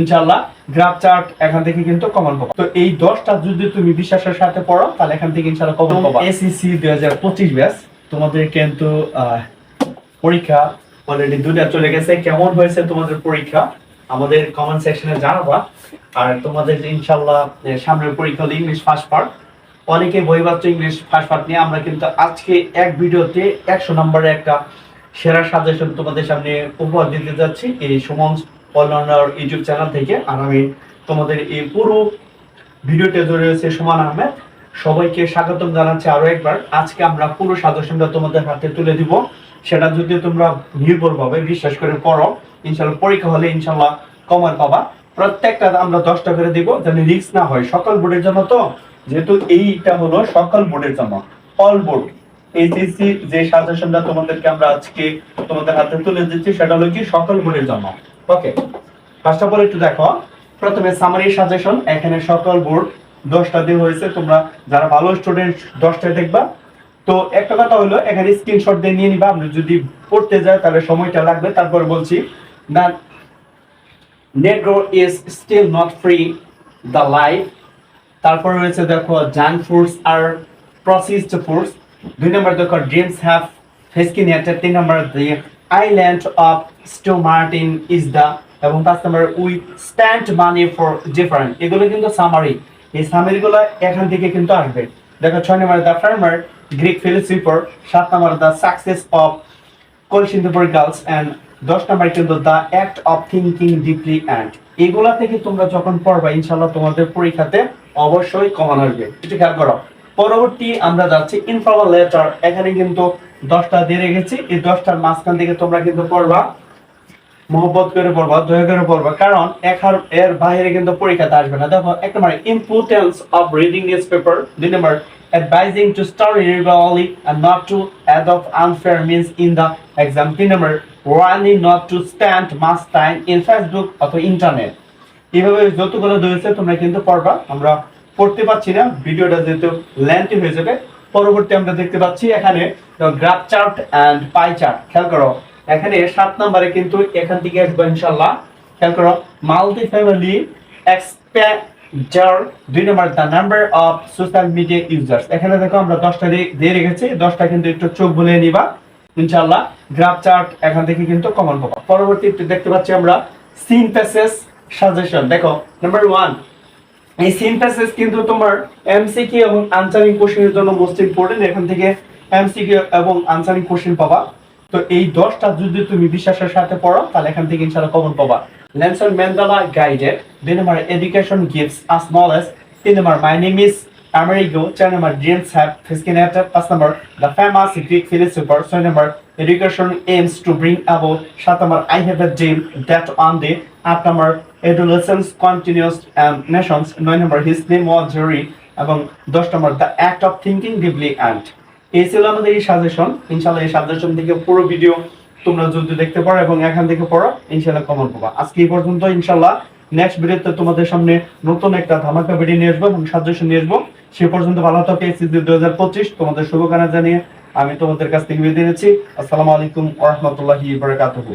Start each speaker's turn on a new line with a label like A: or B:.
A: ইনশাআল্লাহ graph chart এখান থেকে কিন্তু কমন পাবা। তো এই দশটা যদি তুমি বিশ্বাসের সাথে পড়ো তাহলে এখান থেকে ইনশাআল্লাহ কমন পাবা। এসএসসি দুই হাজার পঁচিশ ব্যাস তোমাদের কিন্তু পরীক্ষা অলরেডি দুটা চলে গেছে। কেমন হয়েছে তোমাদের পরীক্ষা? আমাদের কমেন্ট সেকশনে জানাবা। আর তোমাদের যে ইনশাআল্লাহ সামনের পরীক্ষা হলো ইংলিশ ফার্স্ট পার্ট অনেকে বইবাচ্য ইংলিশ ফার্স্ট পার্ট নিয়ে আমরা কিন্তু আজকে এক ভিডিওতে একশো নম্বরের একটা সেরা সাজেশন তোমাদের সামনে উপহার দিতে যাচ্ছি। এই সুমন অলরাউন্ডার ইউটিউব চ্যানেল থেকে। আর আমি তোমাদের এই পুরো ভিডিওতে ধরে রয়েছে সুমান আহমেদ। সবাইকে স্বাগতম জানাচ্ছি আরও একবার। আজকে আমরা পুরো সাজেশনটা তোমাদের হাতে তুলে দিব। সেটা যদি তোমরা নির্ভরভাবে বিশ্বাস করে পড়ো ইনশাল্লাহ পরীক্ষা হলে ইনশাল্লাহ কমন পাবা। প্রত্যেকটা আমরা দশটা করে দিব যেন রিক্স না হয়। সকল বোর্ডের জন্য তো, যেহেতু এইটা হলো সকল বোর্ডের জন্য। অল বোর্ড এইচএসসি যে সাজেশনটা তোমাদেরকে আমরা আজকে তোমাদের হাতে তুলে দিচ্ছি, সেটা হলো কি সকল বোর্ডের জন্য। ওকে ফার্স্ট অফ অল একটু দেখো। প্রথমে সামারি সাজেশন এখানে সকল বোর্ড দশটা দিয়ে হয়েছে। তোমরা যারা ভালো স্টুডেন্ট দশটায় দেখবা। তো একটা কথা হলো, এখানে স্ক্রিনশট দিয়ে নিয়ে নিবা। আমরা যদি পড়তে যাই, তাহলে সময়টা লাগবে। তারপর বলছি, না Negro is still not free the life তারপর রয়েছে দেখো জান ফুডস আর প্রসেসড ফুডস দুই নম্বর দেখো ড্রিমস হ্যাভ ফেসকিনেটেড তিন নম্বর আইল্যান্ড অফ স্টো মার্টিন ইজ দ্য এবং পাঁচ নম্বর we spend money for different এগুলো কিন্তু সামারি এই সামারিগুলো এখান থেকে কিন্তু আসবে। দেখো ছয় নম্বর দ্য ফার্মার গ্রিক ফিলোসফার সাত নম্বর the success of Kalsindupur girls and দশ নম্বর কিন্তু the act of thinking deeply and এগুলা থেকে তোমরা যখন পড়বা ইনশাল্লাহ তোমাদের পরীক্ষাতে অবশ্যই কমান আসবে। একটু খেয়াল করো। পরবর্তী আমরা যাচ্ছি ইনফর্মাল লেটার এখানে কিন্তু দশটা দিয়ে রেখেছি। এই দশটার মাঝখান থেকে তোমরা কিন্তু পড়বা, মোহব্বত করে পড়বা, দয়া করে পড়বা। কারণ এখার এর বাইরে কিন্তু পরীক্ষাতে আসবে না। দেখো, এক নম্বর importance of reading news paper দুই নম্বর, advising to study regularly and not to add of unfair means in the exam তিন নম্বর warning not to spend much time in Facebook অথবা ইন্টারনেট এইভাবে যতগুলো রয়েছে তোমরা কিন্তু পড়বা। আমরা পড়তে পাচ্ছি না, ভিডিওটা যেহেতু লেন্থি হয়ে যাবে, পরবর্তী আমরা দেখতে পাচ্ছি এখানে graph chart and pie chart খেয়াল করো, এখানে সাত নম্বরে কিন্তু এখান থেকে আসব ইনশাল্লাহ খেয়াল করো মাল্টি ফ্যামিলি এক্সপেন্ডার দুই নম্বর the number of social media users এখানে দেখো আমরা দশটা দিয়ে দিয়ে রেখেছি, দশটা কিন্তু একটু চোখ বলে নিবা ইনশাল্লাহ গ্রাফ চার্ট এখান থেকে কিন্তু কমন পাবা। পরবর্তী দেখতে পাচ্ছি আমরা সিনথেসিস সাজেশন দেখো নাম্বার ওয়ান এই সিনথেসিস কিন্তু তোমার এমসিকিউ এবং আনসারিং কোশ্চেনের জন্য মোস্ট ইম্পর্টেন্ট এখান থেকে এমসিকিউ এবং আনসারিং কোশ্চেন পাবা। তো এই দশটা যদি তুমি বিশ্বাসের সাথে পড়ো তাহলে এখান থেকে ইনশাআল্লাহ কমন পাবা। লেনসন ম্যান্ডেলা গাইডেড দুই নম্বর এডুকেশন গিভস আস নলেজ তিন নম্বর মাই নেম ইজ Amerigo, চার নম্বর ড্রিমস হ্যাভ ফিসকিনেটেড পাঁচ নম্বর দ্য ফেমাস গ্রিক ফিলোসফার ছয় নম্বর education aims to bring about সাত নম্বর I have a dream that one day আট নম্বর এডুলেসেন্স কন্টিনিউস অ্যান্ড নেশনস নয় নম্বর নেম ওয়াজ জেরি এবং দশ নম্বর the act of thinking deeply and এই ছিল আমাদের এই সাজেশন ইনশাল্লাহ এই সাজেশন থেকে পুরো ভিডিও তোমরা যদি দেখতে পারো এবং এখান থেকে পড়ো ইনশাল্লাহ কমন পাবা। আজকে এই পর্যন্ত ইনশাল্লাহ নেক্সট ভিডিওতে তোমাদের সামনে নতুন একটা ধামাকা ভিডিও নিয়ে আসব এবং সাজেশন নিয়ে আসব। সে পর্যন্ত ভালো থাকে এসিসি দুই হাজার পঁচিশ। তোমাদের শুভকামনা জানিয়ে আমি তোমাদের কাছ থেকে বিদায় নিচ্ছি। আসসালামু আলাইকুম ওরহমতুল্লাহি বারাকাতুহু।